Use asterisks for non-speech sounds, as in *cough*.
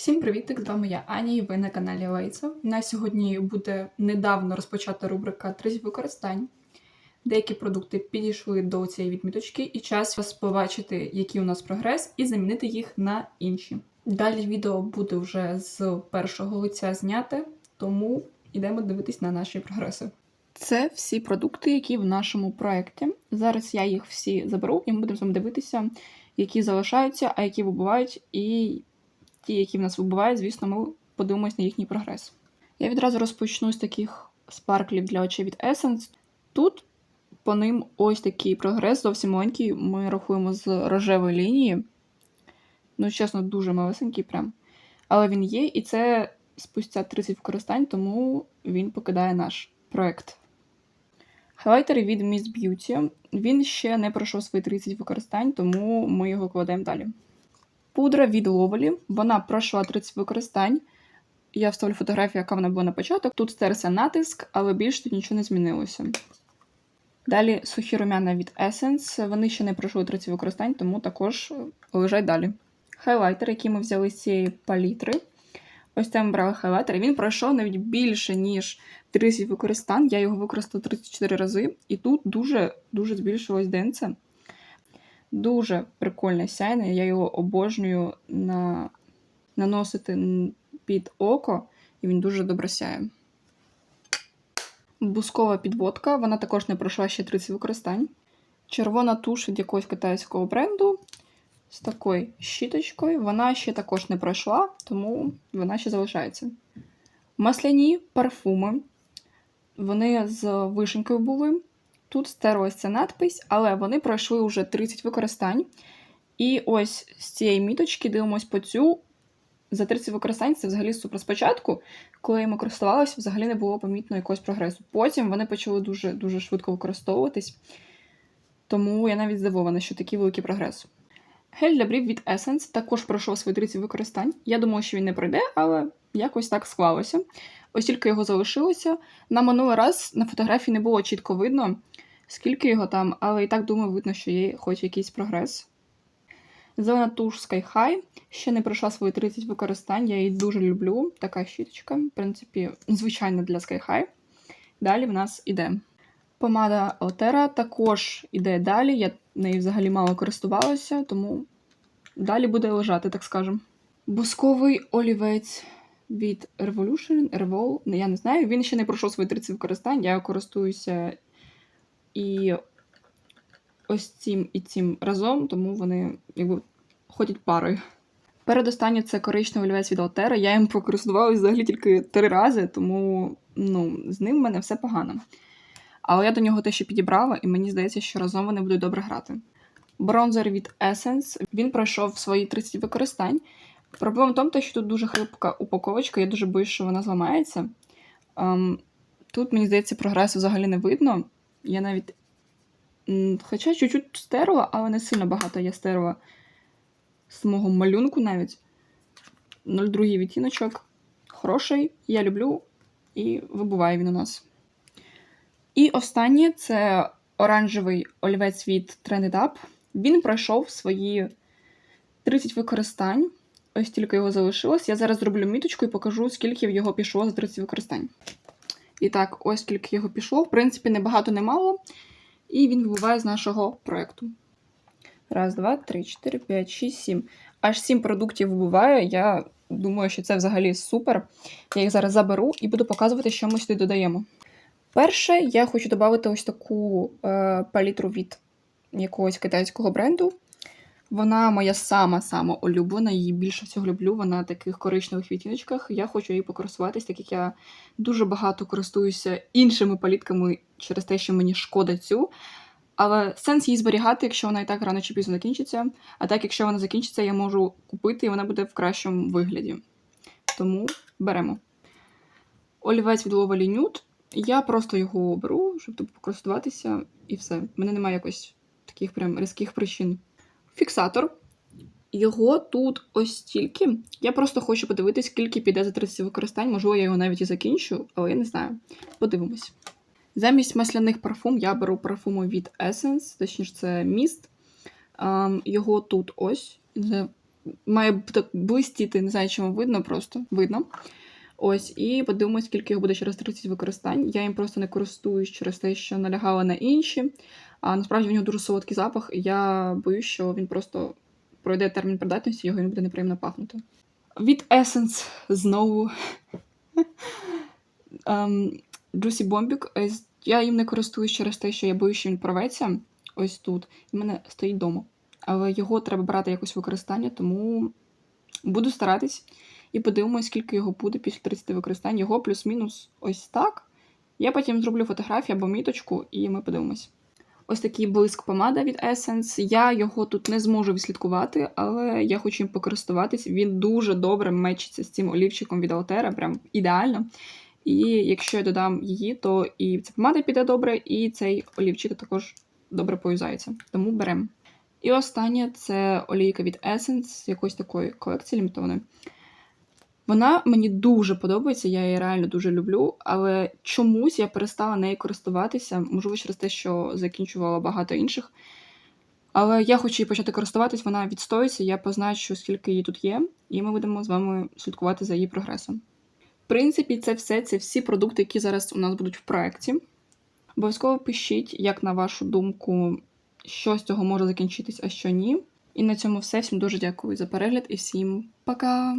Всім привіт! З вами я Аня і ви на каналі Лейца. На сьогодні буде недавно розпочата рубрика 30 використань. Деякі продукти підійшли до цієї відміточки, і час вас побачити, який у нас прогрес, і замінити їх на інші. Далі відео буде вже з першого лиця зняте, тому йдемо дивитись на наші прогреси. Це всі продукти, які в нашому проєкті. Зараз я їх всі заберу, і ми будемо з вами дивитися, які залишаються, а які вибувають, і ті, які в нас вибувають, звісно, ми подивимось на їхній прогрес. Я відразу розпочну з таких спарклів для очей від Essence. Тут по ним ось такий прогрес, зовсім маленький. Ми рахуємо з рожевої лінії. Ну, чесно, дуже малесенький прям. Але він є, і це спустя 30 використань, тому він покидає наш проект. Хайлайтер від Miss Beauty. Він ще не пройшов свої 30 використань, тому ми його кладемо далі. Пудра від Ловелі. Вона пройшла 30 використань. Я вставлю фотографію, яка вона була на початок. Тут стерся натиск, але більше тут нічого не змінилося. Далі сухі румяна від Essence. Вони ще не пройшли 30 використань, тому також лежать далі. Хайлайтер, який ми взяли з цієї палітри. Ось це ми брали хайлайтер. Він пройшов навіть більше, ніж 30 використань. Я його використала 34 рази, і тут дуже-дуже збільшилось денце. Дуже прикольне сяйне, я його обожнюю на... наносити під око, і він дуже добре сяє. Бускова підводка, вона також не пройшла ще 30 використань. Червона туш від якогось китайського бренду з такою щіточкою. Вона ще також не пройшла, тому вона ще залишається. Масляні парфуми. Вони з вишенькою були. Тут стерлася надпись, але вони пройшли вже 30 використань. І ось з цієї міточки дивимось по цю. За 30 використань це взагалі супер. Спочатку, коли ми користувалися, взагалі не було помітно якогось прогресу. Потім вони почали дуже дуже швидко використовуватись. Тому я навіть здивована, що такий великий прогрес. Гель для брів від Essence також пройшов свої 30 використань. Я думала, що він не пройде, але якось так склалося. Ось тільки його залишилося. На минулий раз на фотографії не було чітко видно, скільки його там, але і так думаю, видно, що є хоч якийсь прогрес. Зелена туш Sky High ще не пройшла свої 30 використань, я її дуже люблю. Така щіточка, в принципі, звичайна для Sky High. Далі в нас іде. Помада Altera також іде далі. Я нею взагалі мало користувалася, тому далі буде лежати, так скажемо. Бусковий олівець від Revolution, Revol, я не знаю. Він ще не пройшов свої 30 використань, я користуюся і ось цим і цим разом, тому вони якби ходять парою. Передостаннє це коричневий олівець від Altera. Я їм покористувалася взагалі тільки три рази, тому ну, з ним в мене все погано. Але я до нього те ще підібрала, і мені здається, що разом вони будуть добре грати. Бронзер від Essence. Він пройшов свої 30 використань. Проблема в тому, що тут дуже хрипка упаковочка, я дуже боюсь, що вона зламається. Um, тут, мені здається, прогресу взагалі не видно. Я навіть. Хоча чуть-чуть стерла, але не сильно багато я стерла з мого малюнку навіть. 02 відтіночок. Хороший, я люблю і вибуває він у нас. І останнє це оранжевий олівець від Trended Up. Він пройшов свої 30 використань. Ось тільки його залишилось. Я зараз зроблю міточку і покажу, скільки в його пішло за 30 використань. І так, ось скільки його пішло. В принципі, не багато, не мало. І він вибуває з нашого проєкту. Раз, два, три, чотири, п'ять, шість, сім. Аж сім продуктів вибуває. Я думаю, що це взагалі супер. Я їх зараз заберу і буду показувати, що ми сюди додаємо. Перше, я хочу додати ось таку е, палітру від якогось китайського бренду. Вона моя сама-сама улюблена, її більше всього люблю. Вона на таких коричневих відтіночках. Я хочу її покористуватись, так як я дуже багато користуюся іншими палітками через те, що мені шкода цю. Але сенс її зберігати, якщо вона і так рано чи пізно закінчиться. А так, якщо вона закінчиться, я можу купити і вона буде в кращому вигляді. Тому беремо. Олівець від Lovely Nude. Я просто його беру, щоб типу, користуватися, і все. У мене немає якось таких прям різких причин. Фіксатор. Його тут ось стільки. Я просто хочу подивитись, скільки піде за 30 використань. Можливо, я його навіть і закінчу, але я не знаю. Подивимось. Замість масляних парфум я беру парфуми від Essence, точніше, це міст. Його тут ось. має так блистіти, не знаю, чому видно, просто видно. Ось, і подивимось, скільки його буде через 30 використань. Я їм просто не користуюсь через те, що налягала на інші. А насправді в нього дуже солодкий запах, і я боюсь, що він просто пройде термін придатності, його не буде неприємно пахнути. Від Essence знову. *laughs* Ем, Juicy Bombik. Е, Я їм не користуюсь через те, що я боюсь, що він порветься ось тут. І в мене стоїть вдома. Але його треба брати якось використання, тому буду старатись. І подивимось, скільки його буде після 30 використань. Його плюс-мінус ось так. Я потім зроблю фотографію або міточку, і ми подивимось. Ось такий блиск помада від Essence. Я його тут не зможу відслідкувати, але я хочу їм покористуватись. Він дуже добре мечиться з цим олівчиком від Altera, прям ідеально. І якщо я додам її, то і ця помада піде добре, і цей олівчик також добре поюзається. Тому беремо. І останнє це олійка від Essence якоїсь такої колекції лімітованої. Вона мені дуже подобається, я її реально дуже люблю, але чомусь я перестала нею користуватися, можливо, через те, що закінчувала багато інших. Але я хочу її почати користуватись, вона відстоїться, я позначу, скільки її тут є, і ми будемо з вами слідкувати за її прогресом. В принципі, це все, це всі продукти, які зараз у нас будуть в проєкті. Обов'язково пишіть, як на вашу думку, що з цього може закінчитись, а що ні. І на цьому все. Всім дуже дякую за перегляд і всім пока!